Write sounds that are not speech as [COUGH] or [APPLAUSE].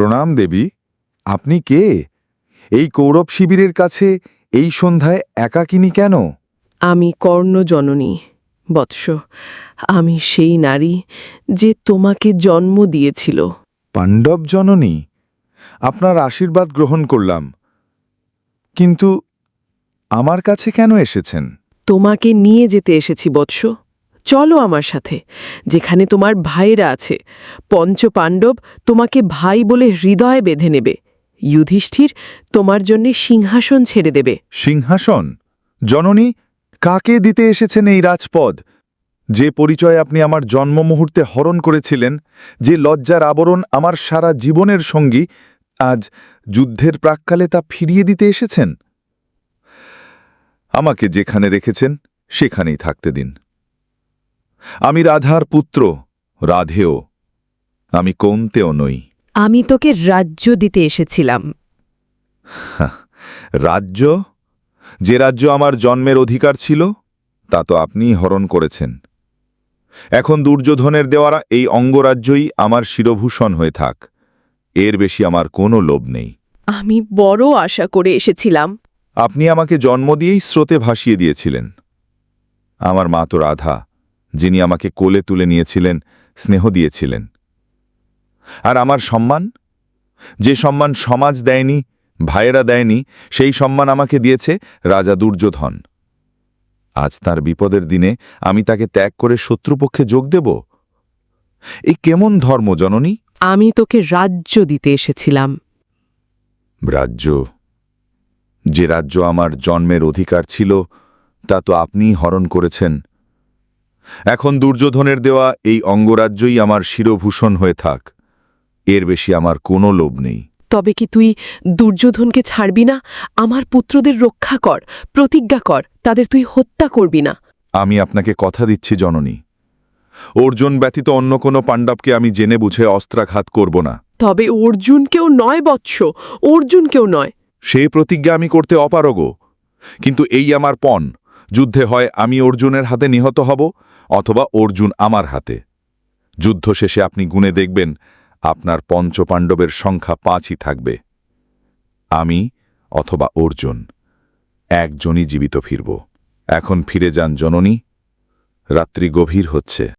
প্রণাম দেবী আপনি কে? এই কৌরব শিবিরের কাছে এই সন্ধ্যায় একাকিনী কেন? আমি কর্ণজননী বৎস। আমি সেই নারী যে তোমাকে জন্ম দিয়েছিল। পাণ্ডব জননী আপনার আশীর্বাদ গ্রহণ করলাম। কিন্তু আমার কাছে কেন এসেছেন? তোমাকে নিয়ে যেতে এসেছি বৎস। চলো আমার সাথে, যেখানে তোমার ভাইরা আছে। পঞ্চ পাণ্ডব তোমাকে ভাই বলে হৃদয়ে বেঁধে নেবে। যুধিষ্ঠির তোমার জন্যে সিংহাসন ছেড়ে দেবে। সিংহাসন? জননী, কাকে দিতে এসেছেন এই রাজপদ? যে পরিচয় আপনি আমার জন্ম মুহূর্তে হরণ করেছিলেন, যে লজ্জার আবরণ আমার সারা জীবনের সঙ্গী, আজ যুদ্ধের প্রাককালে তা ফিরিয়ে দিতে এসেছেন? আমাকে যেখানে রেখেছেন, সেখানেই থাকতে দিন। আমি রাধার পুত্র রাধেও। আমি কৌন্তেও নই। আমি তোকে রাজ্য দিতে এসেছিলাম। [LAUGHS] রাজ্য? যে রাজ্য আমার জন্মের অধিকার ছিল তা তো আপনিই হরণ করেছেন। এখন দুর্যোধনের দেওয়ারা এই অঙ্গরাজ্যই আমার শিরভূষণ হয়ে থাক। এর বেশি আমার কোনো লোভ নেই। আমি বড় আশা করে এসেছিলাম। আপনি আমাকে জন্ম দিয়েই স্রোতে ভাসিয়ে দিয়েছিলেন। আমার মা তো রাধা। যিনি আমাকে কোলে তুলে নিয়েছিলেন স্নেহ দিয়েছিলেন। আর আমার সম্মান? যে সম্মান সমাজ দেয়নি ভাইয়েরা দেয়নি সেই সম্মান আমাকে দিয়েছে রাজা দুর্যোধন। আজ তার বিপদের দিনে আমি তাকে ত্যাগ করে শত্রুপক্ষে যোগ দেব? এই কেমন ধর্ম জননী? আমি তোকে রাজ্য দিতে এসেছিলাম। রাজ্য? যে রাজ্য আমার জন্মের অধিকার ছিল তা তো আপনিই হরণ করেছেন। এখন দুর্যোধনের দেওয়া এই অঙ্গরাজ্যই আমার শিরভূষণ হয়ে থাক। এর বেশি আমার কোনো লোভ নেই। তবে কি তুই দুর্যোধনকে ছাড়বি না? আমার পুত্রদের রক্ষা কর প্রতিজ্ঞা কর তাদের তুই হত্যা করবি না। আমি আপনাকে কথা দিচ্ছি জননী। অর্জুন ব্যতীত অন্য কোনো পাণ্ডবকে আমি জেনে বুঝে অস্ত্রাঘাত করব না। তবে অর্জুনকেও নয় বৎস অর্জুনকেও নয়। সেই প্রতিজ্ঞা আমি করতে অপারগ। কিন্তু এই আমার পণ যুদ্ধে হয়, আমি অর্জুনের হাতে নিহত হব অথবা অর্জুন আমার হাতে। যুদ্ধ শেষে আপনি গুনে দেখবেন, আপনার পঞ্চপাণ্ডবের সংখ্যা পাঁচই থাকবে। আমি অথবা অর্জুন একজনই জীবিত ফিরব। এখন ফিরে যান জননী, রাত্রি গভীর হচ্ছে।